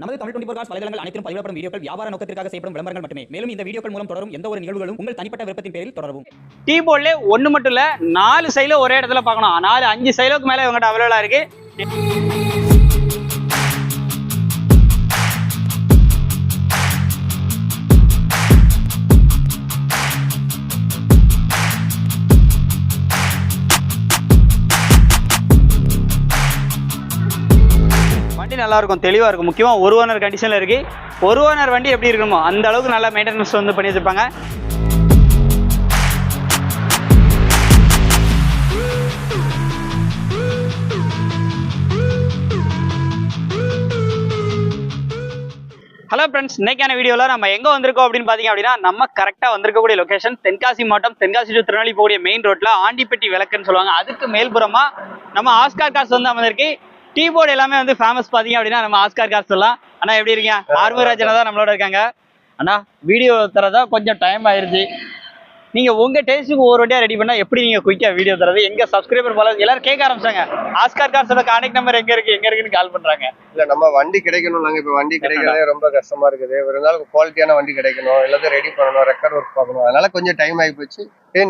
நமது Tamil twenty four cos வலைதளங்கள் அனைத்தும் பதிவிடப்படும் வீடியோக்கள் வியாபார நோக்கத்திற்காக செய்யப்படும் விளம்பரங்கள் மட்டுமே. மேலும் இந்த வீடியோக்கள் மூலம் தொடரும் எந்த ஒரு நிகழ்வுகளும் உங்கள் தனிப்பட்ட விருப்பத்தின் பேரில் தொடரவும். டீ போர்ட்ல ஒன்று மட்டும் இல்லை நாலு சைலோ ஒரே இடத்துல பார்க்கணும். நாலு அஞ்சு சைலோக்கு மேலே இவங்ககிட்ட அவைலபிளாக இருக்கு. வண்டி நல்லா இருக்கும். தெளிவாக இருக்கும் முக்கியமாக ஒரு ஓனர் கண்டிஷனில் இருக்கு. ஒரு ஓனர் வண்டி எப்படி இருக்கணுமோ அந்த அளவுக்கு நல்லா மெயின்டெனன்ஸ் வந்து பண்ணி வச்சுருப்பாங்க. ஹலோ ஃப்ரெண்ட்ஸ் இன்னைக்கான வீடியோவில் நம்ம எங்கே வந்திருக்கோம் அப்படின்னு பார்த்தீங்க அப்படின்னா நம்ம கரெக்டாக வந்திருக்கக்கூடிய லொக்கேஷன் தென்காசி மாவட்டம் தென்காசி டு திருநெல்வேலி போகக்கூடிய மெயின் ரோட்டில் ஆண்டிப்பட்டி விளக்குன்னு சொல்லுவாங்க. அதுக்கு மேல்புறமாக நம்ம ஆஸ்கார் காசு வந்து அமர்ந்திருக்கு. டீ போர்டு எல்லாமே வந்து ஃபேமஸ் பார்த்தீங்க அப்படின்னா நம்ம ஆஸ்கார் கார்ஸ் சொல்லலாம் அண்ணா எப்படி இருக்கீங்க? ஆர்மராஜனா தான் நம்மளோட இருக்காங்க. அண்ணா வீடியோ தரதா கொஞ்சம் டைம் ஆயிருச்சு. நீங்க உங்க டேஸ்ட்டுக்கு ஒரு வண்டியா ரெடி பண்ணா எப்படி நீங்க குயிக்கா வீடியோ தரது? எங்க சப்ஸ்கிரைபர் ஃபாலோவர்ஸ் எல்லாரும் கேட்க ஆரம்பிச்சாங்க. ஆஸ்கார் கார்ஸோட கான்டாக்ட் நம்பர் எங்க இருக்கு? எங்க இருக்குன்னு கால் பண்றாங்க. இல்ல நம்ம வண்டி கிடைக்கணும் நாங்க இப்ப வண்டி கிடைக்கிறதே ரொம்ப கஷ்டமா இருக்குது. ஒரு நாள் குவாலிட்டியான வண்டி கிடைக்கணும். எல்லாத்தையும் ரெடி பண்ணணும். ரெக்கார்ட் ஒர்க் பார்க்கணும். அதனால கொஞ்சம் டைம் ஆகி போச்சு.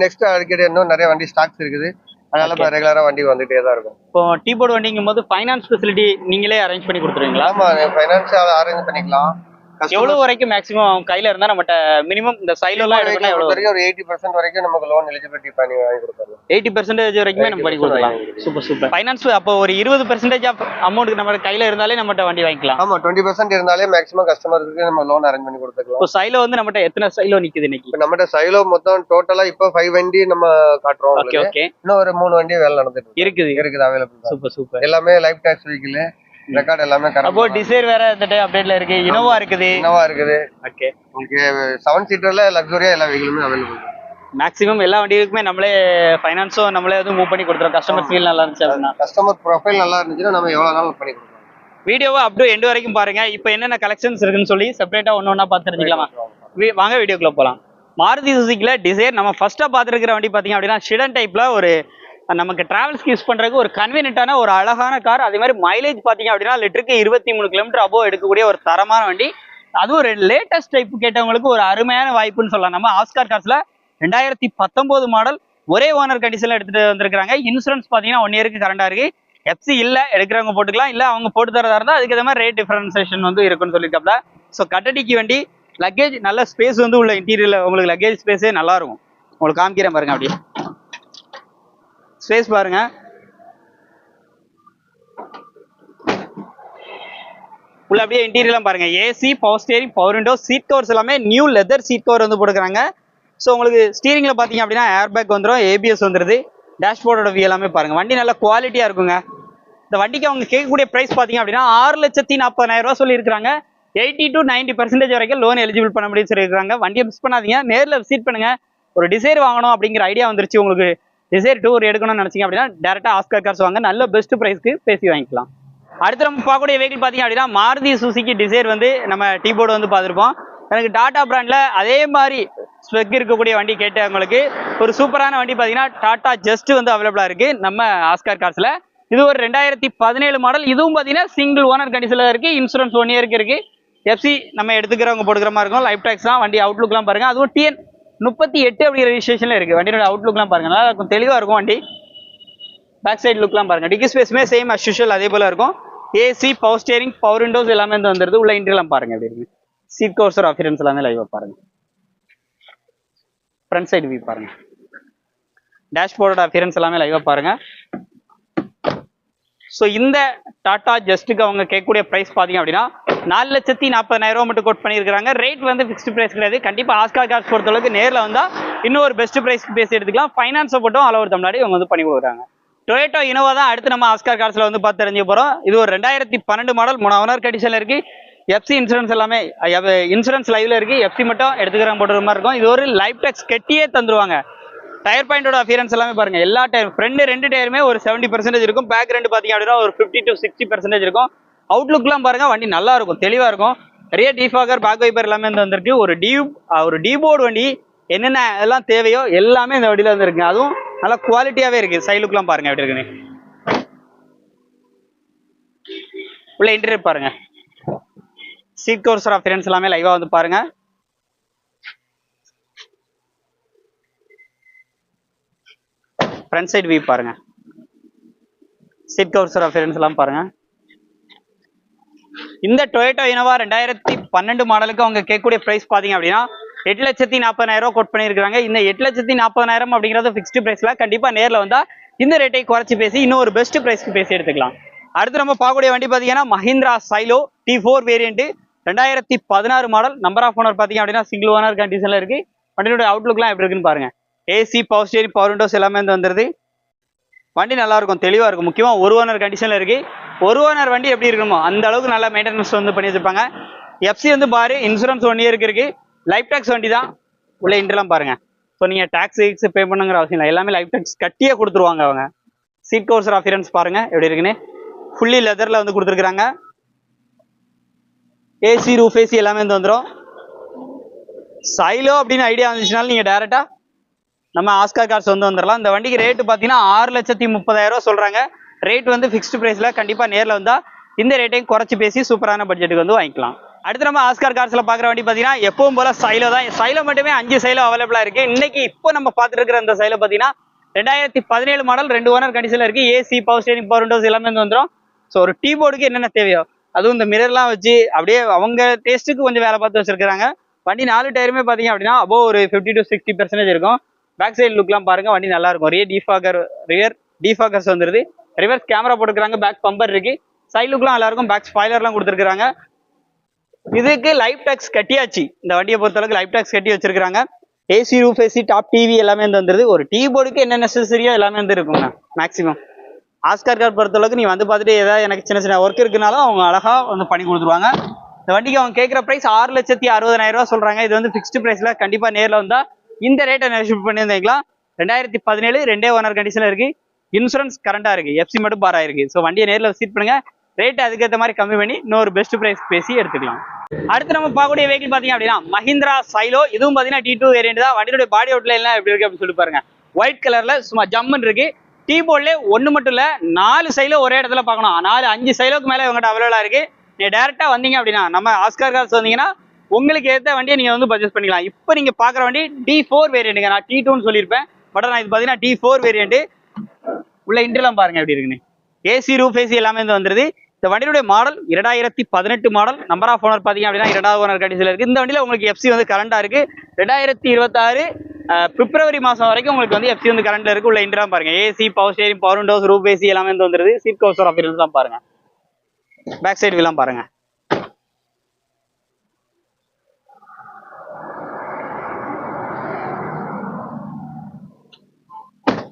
நெக்ஸ்ட் அடிக்கடி இன்னும் நிறைய வண்டி ஸ்டாக்ஸ் இருக்குது. அதனால இப்ப ரெகுலரா வண்டி வந்துட்டே தான் இருக்கும். இப்போ டீ போர்டு வண்டிங்கும் போது ஃபைனான்ஸ் ஃபெசிலிட்டி நீங்களே அரேஞ்ச் பண்ணி கொடுத்துருவீங்களா? ஆமா ஃபைனான்ஸ் அரேஞ்ச் பண்ணிக்கலாம். எவ்வளவு வரைக்கும் மேக்ஸிமம் கையில இருந்தா நம்மகிட்ட மினிமம் இந்த சைலோலாம் எடுக்கணும் எவ்வளவு வரைக்கும் ஒரு எயிட்டி பர்சன்ட் வரைக்கும் நமக்கு லோன் எலிஜிபிலிட்டி பண்ணி வாங்கி கொடுத்துருவோம் எயிட்டி பர்சன்டேஜ் வரைக்குமே நம்ம பண்ணி 80% கொடுக்கலாம். சூப்பர் சூப்பர் ஃபைனான்ஸ் அப்போ ஒரு இருபது பெர்சன்டேஜ் ஆஃப் அமௌண்ட் நம்ம கையில இருந்தாலே நம்மகிட்ட வண்டி வாங்கிக்கலாம். ஆமா டுவெண்ட்டி பர்சன்ட் இருந்தாலே மேக்ஸிமம் கஸ்டமருக்கு நம்ம லோன் அரேஞ்ச் பண்ணி கொடுத்துக்கலாம். இப்போ சைலோ வந்து நம்மகிட்ட எத்தனை சைலோ நிக்குது இன்னைக்கு? இப்ப நம்மகிட்ட சைலோ மொத்தம் டோட்டலா இப்போ ஃபைவ் வண்டி நம்ம காட்டுறோம் ஓகே. ஓகே இன்னும் ஒரு மூணு வண்டி வேலை நடந்துட்டு இருக்கு. இருக்குது. இருக்குது அவைலபிள் சூப்பர் சூப்பர் எல்லாமே லைஃப் டாக்ஸ் வெஹிக்கிள் ரெக்கார்ட் எல்லாமே அப்போ டிசைர் வேற இந்த டே அப்டேட்ல இருக்கு. இனோவா இருக்குது. என்னவா இருக்குது. ஓகே உங்களுக்கு செவன் சீட்டர்ல லக்ஸுரியா எல்லா வெஹிக்கிளுமே அவைலபிள் மேக்ஸிமம் எல்லா வண்டிகளுக்குமே நம்மளே ஃபைனான்ஸும் நம்மளே வந்து மூவ் பண்ணி கொடுத்துறோம் கஸ்டமர் ஃபீல் நல்லா இருந்துச்சு அப்படின்னா. கஸ்டமர் ப்ரொஃபைல் நல்லா இருந்துச்சுன்னா நம்ம எவ்வளவு நாள் பண்ணி கொடுக்கலாம். வீடியோவை அப் டு எண்டு வரைக்கும் பாருங்க. இப்போ என்னென்ன கலெக்ஷன்ஸ் இருக்குன்னு சொல்லி செப்பரேட்டா ஒன்று ஒன்றா பார்த்து தெரிஞ்சுக்கலாமா? வாங்க வீடியோக்குள்ள போகலாம் மாருதி சுசுக்கில டிசைர் நம்ம ஃபர்ஸ்டா பார்த்துருக்கிற வண்டி பார்த்தீங்க அப்படின்னா ஷிடன் டைப்ல ஒரு நமக்கு டிராவல்ஸ்க்கு யூஸ் பண்ணுறதுக்கு ஒரு கன்வீனியன்ட்டான ஒரு அழகான கார் அதே மாதிரி மைலேஜ் பார்த்தீங்க அப்படின்னா லிட்டருக்கு இருபத்தி மூணு கிலோமீட்டர் அபோவ் எடுக்கக்கூடிய ஒரு தரமான வண்டி. அதுவும் ஒரு லேட்டஸ்ட் டைப் கேட்டவங்களுக்கு ஒரு அருமையான வாய்ப்புன்னு சொல்லலாம். நம்ம ஆஸ்கார் கார்ஸ்ல ரெண்டாயிரத்தி பத்தொம்போது மாடல் ஒரே ஓனர் கண்டிஷனில் எடுத்துட்டு வந்திருக்காங்க இன்சூரன்ஸ் பார்த்தீங்கன்னா ஒன் இயருக்கு கரண்டா இருக்கு. எஃப்சி இல்ல எடுக்கிறவங்க போட்டுக்கலாம். இல்ல அவங்க போட்டு தரதா இருந்தால் அதுக்கு ஏற்ற மாதிரி ரேட் டிஃபரன்சேஷன் வந்து இருக்குன்னு சொல்லியிருக்காப்ல. ஸோ கட்டடிக்கு வண்டி லக்கேஜ் நல்ல ஸ்பேஸ் வந்து உள்ள இன்டீரியர்ல உங்களுக்கு லக்கேஜ் ஸ்பேஸே நல்லா இருக்கும். உங்களுக்கு காமிக்கிறேன் பாருங்க அப்படியே. ஸ்பேஸ் பாருங்க. உள்ள அப்படியே இன்டீரியர்லாம் பாருங்க. AC power steering power window seat covers எல்லாமே நியூ லெதர் சீட் கவர் வந்து போட்டுக்கிறாங்க. ஸோ உங்களுக்கு ஸ்டீரிங்ல பாத்தீங்க அப்படின்னா ஏர் பேக் வந்துடும் ஏபிஎஸ் வந்துருது. டேஷ்போர்டோட வியூ எல்லாமே பாருங்க. வண்டி நல்ல குவாலிட்டியா இருக்குங்க. இந்த வண்டிக்கு அவங்க கேட்கக்கூடிய பிரைஸ் பாத்தீங்க அப்படின்னா ஆறு லட்சத்தி நாற்பதாயிரம் ரூபா சொல்லியிருக்காங்க எயிட்டி டு 90% பர்சன்டேஜ் வரைக்கும் லோன் எலிஜிபிள் பண்ண முடியும்னு சொல்லியிருக்காங்க வண்டியை மிஸ் பண்ணாதீங்க. நேரில் விசிட் பண்ணுங்க. ஒரு டிசைர் வாங்கணும் அப்படிங்கிற ஐடியா வந்துருச்சு உங்களுக்கு. டிசைர் டூர் எடுக்கணும்னு நினைச்சீங்க அப்படின்னா டேரெக்டாக ஆஸ்கர் கார்ஸ் வாங்க நல்ல பெஸ்ட் ப்ரைஸ்க்கு பேசி வாங்கிக்கலாம். அடுத்து நம்ம பார்க்கக்கூடிய வெஹிக்கிள் பார்த்தீங்க அப்படின்னா மாருதி சுசுகி டிசைர் வந்து நம்ம டீ போர்டு வந்து பார்த்துருப்போம். எனக்கு டாடா பிராண்ட்ல அதே மாதிரி ஸ்பெக் இருக்கக்கூடிய வண்டி கேட்டவங்களுக்கு ஒரு சூப்பரான வண்டி பார்த்தீங்கன்னா டாடா ஜஸ்ட் வந்து அவைலபிளா இருக்கு நம்ம ஆஸ்கார் கார்ஸ்ல இது ஒரு ரெண்டாயிரத்தி பதினேழு மாடல் இதுவும் பார்த்தீங்கன்னா சிங்கிள் ஓனர் கண்டிஷன்ல இருக்கு இன்சூரன்ஸ் ஒன் இயருக்கு இருக்கு. எஃப்சி நம்ம எடுத்துக்கிறவங்க போடுக்கிற மாதிரி இருக்கும். லைஃப் டேக்ஸ் தான் வண்டி அவுட்லுக்லாம் பாருங்க. அதுவும் டிஎன் முப்பத்தி எட்டு அப்படிங்கிற ரெஜிஸ்ட்ரேஷன்ல இருக்கு. வண்டியோட அவுட்லுக்லாம் பாருங்க. நல்லா இருக்கும். தெளிவாக இருக்கும் வண்டி. பேக் சைடு லுக்லாம் பாருங்க. டிக்கி ஸ்பேஸுமே சேம் அஸ் யூஷுவல் அதே போல இருக்கும். AC power steering power windows எல்லாமே வந்து வந்துருது. உள்ள இன்டர்லாம் பாருங்க எப்படி சீட் கவர்ஸர் அஃபியரன்ஸ் எல்லாமே லைவாக பாருங்க. ஃப்ரண்ட் சைடு வியூ பாருங்க. டேஷ்போர்டோட அஃபியரன்ஸ் எல்லாமே லைவாக பாருங்க. ஸோ இந்த டாடா ஜஸ்ட்டுக்கு அவங்க கேட்கக்கூடிய ப்ரைஸ் பார்த்தீங்க அப்படின்னா நாலு லட்சத்தி நாற்பதாயிரம் ரூபா மட்டும் கோட் பண்ணியிருக்காங்க ரேட் வந்து ஃபிக்ஸ்டு ப்ரைஸ் கிடையாது. கண்டிப்பாக ஆஸ்கார் கார்ஸ் பொறுத்தளவுக்கு நேரில் வந்தால் இன்னும் ஒரு பெஸ்ட் ப்ரைஸ் பேசி எடுத்துக்கலாம் ஃபைனான்ஸை போட்டும் ஆல் ஓவர் தமிழ்நாடு இவங்க வந்து பண்ணி கொடுக்குறாங்க. டொயேட்டோ இனோவா தான் அடுத்து நம்ம ஆஸ்கார் கார்ஸில் வந்து பார்த்து தெரிஞ்சு போகிறோம் இது ஒரு ரெண்டாயிரத்தி பன்னெண்டு மாடல் மூணு ஓனர் கண்டிஷனில் இருக்குது எஃப்சி இன்சூரன்ஸ் எல்லாமே இன்சூரன்ஸ் லைவ்ல இருக்கு. எஃப்சி மட்டும் எடுத்துக்கிற போட்டுற மாதிரி இருக்கும். இது ஒரு லைஃப் டேக்ஸ் கட்டியே தந்துருவாங்க. டயர் பாயிண்டோட அஃபியரன்ஸ் எல்லாமே பாருங்க. எல்லா டயர் ஃப்ரண்ட் ரெண்டு டயருமே ஒரு செவன்டி பர்சன்டேஜ் இருக்கும். பேக் ரெண்டு பாத்தீங்க அப்படின்னா ஒரு ஃபிஃப்டி டு சிக்ஸ்டி பர்சன்டேஜ் இருக்கும். அவுட்லுக்லாம் பாருங்க வண்டி நல்லா இருக்கும் தெளிவா இருக்கும் நிறைய டிஃபாகர் பேக் வைப்பர் எல்லாமே வந்து வந்திருக்கு. ஒரு டீ ஒரு டீ போர்டு வண்டி என்னென்ன எல்லாம் தேவையோ எல்லாமே இந்த வண்டியில் வந்துருக்குங்க அதுவும் நல்லா குவாலிட்டியாகவே இருக்கு. சைலுக்குலாம் பாருங்க எப்படி இருக்குன்னு. உள்ள இன்டர்வியூ பாருங்க. சீட் ஆஃப் ஃப்ரெண்ட்ஸ் எல்லாமே லைவாக வந்து பாருங்க. ஃப்ரண்ட் சைடு வியூ பாருங்க. சீட் ஆஃப் ஃப்ரெண்ட்ஸ் எல்லாம் பாருங்க. இந்த டொயோட்டோ இனோவா ரெண்டாயிரத்தி பன்னெண்டு மாடலுக்கு அவங்க கேட்கக்கூடிய பிரைஸ் பார்த்தீங்க அப்படின்னா எட்டு லட்சத்தி நாற்பதாயிரம் ரூபா கோட் பண்ணியிருக்காங்க இந்த எட்டு லட்சத்தி நாற்பதாயிரம் அப்படிங்கிறது ஃபிக்ஸ்டு பிரைஸ்ல கண்டிப்பா நேரில் வந்தா இந்த ரேட்டை குறைச்சி பேசி இன்னும் ஒரு பெஸ்ட் பிரைஸ்க்கு பேசி எடுத்துக்கலாம். அடுத்து நம்ம பார்க்கக்கூடிய வண்டி பார்த்தீங்கன்னா Mahindra Xylo D four variant ரெண்டாயிரத்தி பதினாறு மாடல் நம்பர் ஆஃப் ஓனர் பார்த்தீங்க அப்படின்னா சிங்கிள் ஓனர் கண்டிஷனில் இருக்கு. வண்டியோட அவுட்லுக்லாம் எப்படி இருக்குன்னு பாருங்க. AC power steering power windows எல்லாமே வந்து வந்துருது. வண்டி நல்லாயிருக்கும் தெளிவாக இருக்கும். முக்கியமாக ஒரு ஓனர் கண்டிஷனில் இருக்குது ஒரு ஓனர் வண்டி எப்படி இருக்கணுமோ அந்த அளவுக்கு நல்லா மெயின்டெனன்ஸ் வந்து பண்ணி வச்சிருப்பாங்க எஃப்சி வந்து பாரு இன்சூரன்ஸ் ஒன் இயருக்கு இருக்கு. லைஃப் டேக்ஸ் வண்டி தான். உள்ள இன்ட்ரெலாம் பாருங்க. ஸோ நீங்க டேக்ஸ் கீக்ஸ் பே பண்ணுங்கிற அவசியம் இல்லை. எல்லாமே லைஃப் டேக்ஸ் கட்டியே கொடுத்துருவாங்க அவங்க. சீட் கவர்ஸ் அஃபியரன்ஸ் பாருங்க எப்படி இருக்குன்னு. ஃபுல்லி லெதர்ல வந்து கொடுத்துருக்காங்க ஏசி ரூஃப் ஏசி எல்லாமே வந்து வந்துடும் சைலோ அப்படின்னு ஐடியா வந்துச்சுனாலும் நீங்க டேரெக்டாக நம்ம ஆஸ்கார் கார்ஸ் வந்து வந்துடலாம் இந்த வண்டிக்கு ரேட்டு பார்த்தீங்கன்னா ஆறு லட்சத்தி முப்பதாயிரம் ரூபா சொல்றாங்க. ரேட் வந்து ஃபிக்ஸ்டு ப்ரைஸில் கண்டிப்பாக நேரில் வந்தால் இந்த ரேட்டையும் குறைச்சி பேசி சூப்பரான பட்ஜெட்டுக்கு வந்து வாங்கிக்கலாம். அடுத்து நம்ம ஆஸ்கார் கார்ஸில் பார்க்குற வண்டி பார்த்தீங்கன்னா எப்பவும் போல சைலோ தான். சைலோ மட்டுமே அஞ்சு சைலோ அவைலபிளாக இருக்குது இன்னைக்கு இப்போ நம்ம பார்த்துட்டு இருக்கிற அந்த சைலோ பார்த்தீங்கன்னா ரெண்டாயிரத்தி பதினேழு மாடல் ரெண்டு ஓனர் கண்டிஷனில் இருக்கு. AC power steering power windows எல்லாமே வந்து வந்துடும் ஸோ ஒரு டீ போர்டுக்கு என்னென்ன தேவையோ அதுவும் இந்த மிரர்லாம் வச்சு அப்படியே அவங்க டேஸ்ட்டுக்கு கொஞ்சம் வேலை பார்த்து வச்சுருக்காங்க வண்டி நாலு டயருமே பார்த்தீங்க அப்படின்னா அபோ ஒரு ஃபிஃப்டி டு சிக்ஸ்டி பர்சன்டேஜ் இருக்கும். பேக் சைடு லுக்லாம் பாருங்கள் வண்டி நல்லாயிருக்கும் ரியர் ரியர் டீஃபாகர்ஸ் வந்துருது. ரிவர்ஸ் கேமரா போட்டுக்கிறாங்க பேக் பம்பர் இருக்கு. சைலுக்குலாம் எல்லாருக்கும் பேக் ஸ்பாய்லர்லாம் கொடுத்துருக்காங்க இதுக்கு லைஃப் டேக்ஸ் கட்டியாச்சு. இந்த வண்டியை பொறுத்தளவுக்கு லைஃப் டேக்ஸ் கட்டி வச்சிருக்காங்க AC roof AC top TV எல்லாமே வந்து வந்துருது. ஒரு டீ போர்டுக்கு என்ன நெசசரியோ எல்லாமே வந்து இருக்குங்க மேக்ஸிமம் ஆஸ்கார் கார் பொறுத்தளவுக்கு நீ வந்து பார்த்துட்டு ஏதாவது எனக்கு சின்ன சின்ன ஒர்க் இருக்குனாலும் அவங்க அழகாக வந்து பண்ணி கொடுத்துருவாங்க. இந்த வண்டிக்கு அவங்க கேட்குற ப்ரைஸ் ஆறு லட்சத்தி அறுபதாயிரம் ரூபா சொல்றாங்க. இது வந்து ஃபிக்ஸ்டு ப்ரைஸில் கண்டிப்பாக நேரில் வந்தால் இந்த ரேட்டை நெகோஷியேட் பண்ணியிருந்தீங்களா ரெண்டாயிரத்தி பதினேழு ரெண்டே ஓனர் கண்டிஷனில் இருக்குது இன்சூரன்ஸ் கரண்டா இருக்கு. எஃப்சி மட்டும் பாரா இருக்கு. ஸோ வண்டியை நேரில் விசிட் பண்ணுங்க. ரேட் அதுக்கேற்ற மாதிரி கம்மி பண்ணி இன்னொரு பெஸ்ட் ப்ரைஸ் பேசி எடுத்துக்கலாம். அடுத்து நம்ம பார்க்கக்கூடிய வெஹிக்கிள் பாத்தீங்க அப்படின்னா மஹிந்திரா சைலோ இதுவும் பாத்தீங்கன்னா டி டூ வேரியன்ட் தான். வண்டியோட பாடி அவுட்ல எல்லாம் எப்படி இருக்கு அப்படின்னு சொல்லி பாருங்க. ஒயிட் கலர்ல சும்மா ஜம்முன்னு இருக்கு. டீ போர்ட்ல ஒன்று மட்டும் இல்ல நாலு சைலோ ஒரே இடத்துல பார்க்கணும். நாலு அஞ்சு சைலோக்கு மேல இவங்ககிட்ட அவைலபிளா இருக்கு. நீங்க டேரக்டா வந்தீங்க அப்படின்னா நம்ம ஆஸ்கார் கார்ஸ் வந்தீங்கன்னா உங்களுக்கு ஏத்த வண்டியை நீங்க வந்து பர்ச்சேஸ் பண்ணிக்கலாம். இப்போ நீங்க பாக்குற வண்டி டி ஃபோர் வேரியண்ட்டுங்க நான் டி டூன்னு சொல்லியிருப்பேன். பட் நான் இது பாத்தீங்கன்னா டி ஃபோர் வேரியன்ட் உள்ள இன்டர்லாம் பாருங்க எப்படி இருக்குன்னு. ஏசி ரூஃப் ஏசி எல்லாமே வந்து வந்துருது. இந்த வண்டியுடைய மாடல் இரண்டாயிரத்தி பதினெட்டு மாடல் நம்பர் ஆஃப் ஓனர் பாத்தீங்க அப்படின்னா இரண்டாவது ஓனர் கண்டிஷன்ல இருக்கு. இந்த வண்டியில உங்களுக்கு எஃப்சி வந்து கரண்டா இருக்கு. ரெண்டாயிரத்தி இருபத்தாறு பிப்ரவரி மாதம் வரைக்கும் உங்களுக்கு வந்து எஃப்சி வந்து கரண்ட்ல இருக்கு. உள்ள இன்டர்லாம் பாருங்க. AC power steering power windows roof AC எல்லாமே வந்து வந்துருது. சீட் கவுசர் ஆஃபீஸ் தான் பாருங்க. பேக் சைடு எல்லாம் பாருங்க.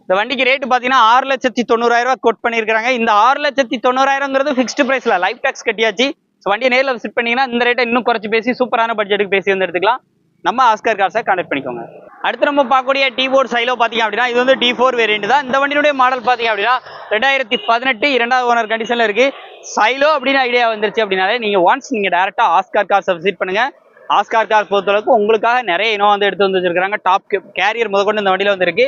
இந்த வண்டிக்கு ரேட்டு பார்த்தீங்கன்னா ஆறு லட்சத்தி தொண்ணூறாயிரம் ரூபா கோட் பண்ணியிருக்காங்க இந்த ஆறு லட்சத்தி தொண்ணூறாயிரங்கிறது ஃபிக்ஸ்டு பிரைஸ்ல லைஃப் டேக்ஸ் கட்டியாச்சு. ஸோ வண்டியை நேரில் விசிட் பண்ணிங்கன்னா இந்த ரேட்டை இன்னும் குறைச்சி பேசி சூப்பரான பட்ஜெட்டுக்கு பேசி வந்து எடுத்துக்கலாம். நம்ம ஆஸ்கர் கார்ஸை கான்டெக்ட் பண்ணிக்கோங்க. அடுத்து நம்ம பார்க்கக்கூடிய டி போர்ட் சைலோ பார்த்தீங்க அப்படின்னா இது வந்து டி ஃபோர் வேரியண்ட் தான். இந்த வண்டியினுடைய மாடல் பார்த்தீங்க அப்படின்னா ரெண்டாயிரத்தி பதினெட்டு இரண்டாவது ஓனர் கண்டிஷனில் இருக்கு. சைலோ அப்படின்னு ஐடியா வந்துருச்சு அப்படின்னாலே நீங்க ஒன்ஸ் நீங்கள் டேரெக்டாக ஆஸ்கார் கார்ஸை விசிட் பண்ணுங்க. ஆஸ்கார் கார் பொறுத்தளவுக்கு உங்களுக்காக நிறைய இனோ வந்து எடுத்து வந்து வச்சிருக்காங்க டாப் கேரியர் முதற்கொண்டு இந்த வண்டியில வந்துருக்கு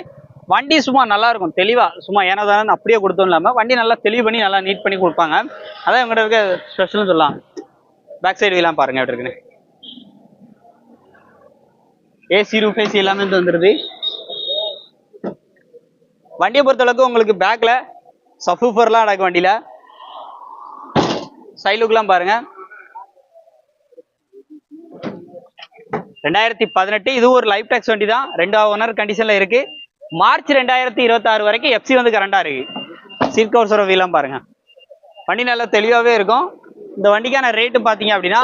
வண்டி சும்மா நல்லா இருக்கும் தெளிவா. சும்மா ஏனோ தானே அப்படியே கொடுத்தோம் இல்லாம வண்டி நல்லா தெளிவு பண்ணி நல்லா நீட் பண்ணி கொடுப்பாங்க. அதான் இவங்ககிட்ட இருக்க ஸ்பெஷல்னு சொல்லலாம். பேக் சைடு எல்லாம் பாருங்க எப்படி இருக்குன்னு. ஏசி ரூஃப் ஏசி எல்லாமே வந்து வந்துருது. வண்டியை பொறுத்தளவுக்கு உங்களுக்கு பேக்ல சஃபூஃபர்லாம் அடக்கு வண்டியில. சைலுக்குலாம் பாருங்க. ரெண்டாயிரத்தி பதினெட்டு இது ஒரு லைஃப் டேக்ஸ் வண்டி தான் ரெண்டாவது ஓனர் கண்டிஷன்ல இருக்கு. மார்ச் ரெண்டாயிரத்தி இருபத்தாறு வரைக்கும் எஃப்சி வந்து கரண்டா இருக்கு. சீட் கவர்ஸோட பாருங்க. வண்டி நல்லா தெளிவாகவே இருக்கும். இந்த வண்டிக்கான ரேட்டு பார்த்தீங்க அப்படின்னா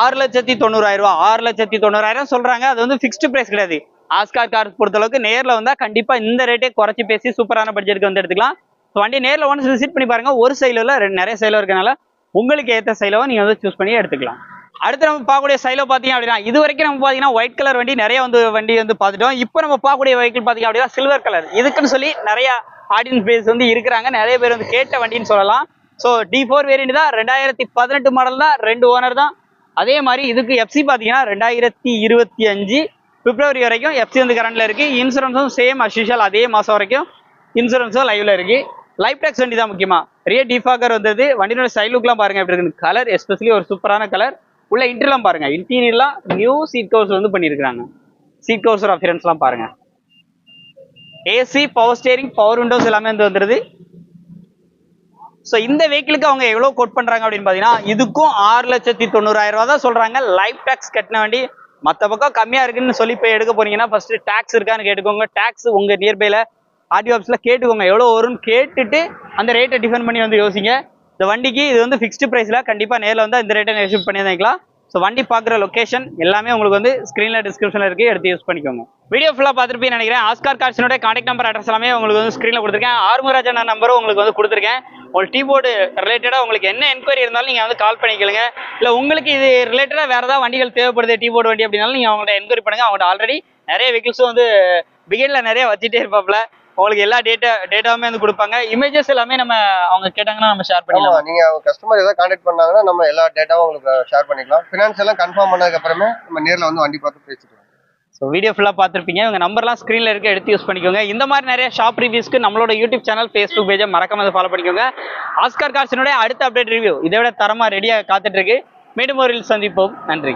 ஆறு லட்சத்தி தொண்ணூறாயிரம் ஆறு லட்சத்தி தொண்ணூறாயிரம் சொல்றாங்க. அது வந்து ஃபிக்ஸ்டு பிரைஸ் கிடையாது. ஆஸ்கார் கார் பொறுத்தளவுக்கு நேர்ல வந்தால் கண்டிப்பா இந்த ரேட்டே குறைச்சி பேசி சூப்பரான பட்ஜெட்டுக்கு வந்து எடுத்துக்கலாம். வண்டி நேர்ல ஒன்ஸ் விசிட் பண்ணி பாருங்க. ஒரு சைலில் நிறைய சைலோ இருக்கனால உங்களுக்கு ஏற்ற சைலோவை நீங்க வந்து சூஸ் பண்ணி எடுத்துக்கலாம். அடுத்து நம்ம பார்க்கக்கூடிய சைலோ பார்த்தீங்க அப்படின்னா இது வரைக்கும் நம்ம பார்த்தீங்கன்னா ஒயிட் கலர் வண்டி நிறைய வந்து வண்டி வந்து பார்த்துட்டோம். இப்போ நம்ம பார்க்கக்கூடிய வெஹிக்கிள் பார்த்தீங்க அப்படின்னா சில்வர் கலர் இதுக்குன்னு சொல்லி நிறைய ஆடியன்ஸ் பேஸ் வந்து இருக்கிறாங்க. நிறைய பேர் வந்து கேட்ட வண்டின்னு சொல்லலாம். ஸோ டி ஃபோர் வேரியன்ட் தான். ரெண்டாயிரத்தி பதினெட்டு மாடல் தான். ரெண்டு ஓனர் தான். அதே மாதிரி இதுக்கு எஃப்சி பார்த்தீங்கன்னா ரெண்டாயிரத்தி இருபத்தி அஞ்சு பிப்ரவரி வரைக்கும் எஃப்சி வந்து கரண்டில் இருக்குது இன்சூரன்ஸும் சேம் அஸ்யூஷுவல் அதே மாதம் வரைக்கும் இன்சூரன்ஸும் லைவில் இருக்குது லைஃப் டேக்ஸ் வண்டி தான் முக்கியமாக பெரிய டிஃபாகர் வந்தது. வண்டியோட சைட் பாருங்கள் எப்படி இருக்கு கலர் எஸ்பெஷலி ஒரு சூப்பரான கலர் உள்ள இன்டர்லாம் பாருங்க. இன்டீரியர்லாம் நியூ சீட் கவர்ஸ் வந்து பண்ணியிருக்காங்க சீட் கவர்ஸோட அஃபியரன்ஸ்லாம் பாருங்க. AC power steering power windows எல்லாமே வந்து வந்துருது. ஸோ இந்த வெஹிக்கிளுக்கு அவங்க எவ்வளோ கோட் பண்ணுறாங்க அப்படின்னு பார்த்தீங்கன்னா இதுக்கும் ஆறு லட்சத்தி தொண்ணூறாயிரம் ரூபா தான் சொல்கிறாங்க லைஃப் டேக்ஸ் கட்டின வண்டி. மற்ற பக்கம் கம்மியாக இருக்குன்னு சொல்லி போய் எடுக்க போனீங்கன்னா ஃபஸ்ட்டு டேக்ஸ் இருக்கான்னு கேட்டுக்கோங்க. டேக்ஸ் உங்கள் நியர்பையில் ஆர்டிஓ ஆஃபீஸில் கேட்டுக்கோங்க. எவ்வளோ வரும்னு கேட்டுட்டு அந்த ரேட்டை டிஃபைன் பண்ணி வந்து யோசிங்க. இந்த வண்டிக்கு இது வந்து ஃபிக்ஸ்டு ப்ரைஸில் கண்டிப்பாக நேரில் வந்து இந்த ரேட்டை நெகோஷியேட் பண்ணி வாங்கிக்கலாம் ஸோ வண்டி பார்க்குற லொக்கேஷன் எல்லாமே உங்களுக்கு வந்து ஸ்க்ரீனில் டிஸ்கிரிப்ஷனில் இருக்குது எடுத்து யூஸ் பண்ணிக்கோங்க. வீடியோ ஃபுல்லாக பார்த்துருப்பீங்கன்னு நினைக்கிறேன். ஆஸ்கார் கார்ஸினோட கான்டாக்ட் நம்பர் அட்ரஸ் எல்லாமே உங்களுக்கு வந்து ஸ்க்ரீனில் கொடுத்துருக்கேன். ஆர்முராஜ் நம்பரும் உங்களுக்கு வந்து கொடுத்துருக்கேன். உங்களுக்கு டீ போர்டு ரிலேட்டடாக உங்களுக்கு என்ன என்கொயரி இருந்தாலும் நீங்கள் வந்து கால் பண்ணிக்கலுங்க இல்லை உங்களுக்கு இது ரிலேட்டடாக வேறு ஏதாவது வண்டிகள் தேவைப்படுது டீ போர்டு வண்டி அப்படின்னாலும் நீங்கள் அவங்கள்ட்ட என்கொயரி பண்ணுங்கள் அவங்கள்ட்ட ஆல்ரெடி நிறைய வெஹிக்கிள்ஸும் வந்து பிகினில் நிறைய வச்சுட்டே இருப்பாப்புல. உங்களுக்கு எல்லா டேட்டா டேட்டாவுமே வந்து கொடுப்பாங்க. இமேஜஸ் எல்லாமே நம்ம அவங்க கேட்டாங்கன்னா நம்ம ஷேர் ஆமா பண்ணிடலாம் நீங்க கஸ்டமர் ஏதாவது கான்டாக்ட் பண்ணாங்கன்னா நம்ம எல்லா டேட்டாவும் உங்களுக்கு ஷேர் பண்ணிக்கலாம். ஃபினான்ஸ் எல்லாம் கன்ஃபார்ம் பண்ணதுக்கு அப்புறமே நம்ம நேர்ல வந்து வண்டி பார்த்து பேசிக்கலாம். ஸோ வீடியோ ஃபுல்லாக பார்த்துருப்பீங்க. உங்கள் நம்பர்லாம் ஸ்க்ரீனில் இருக்க எடுத்து யூஸ் பண்ணிக்கோங்க. இந்த மாதிரி நிறைய ஷாப் ரிவ்யூஸ்க்கு நம்மளோட யூடியூப் சேனல் ஃபேஸ்புக் பேஜை மறக்காம வந்து ஃபாலோ பண்ணிக்கோங்க. ஆஸ்கார் கார்ஸினுடைய அடுத்த அப்டேட் ரிவ்யூ இதை விட தரமாக ரெடியாக காத்துட்டு இருக்கு. மீண்டும் ஒரு சந்திப்போம். நன்றி.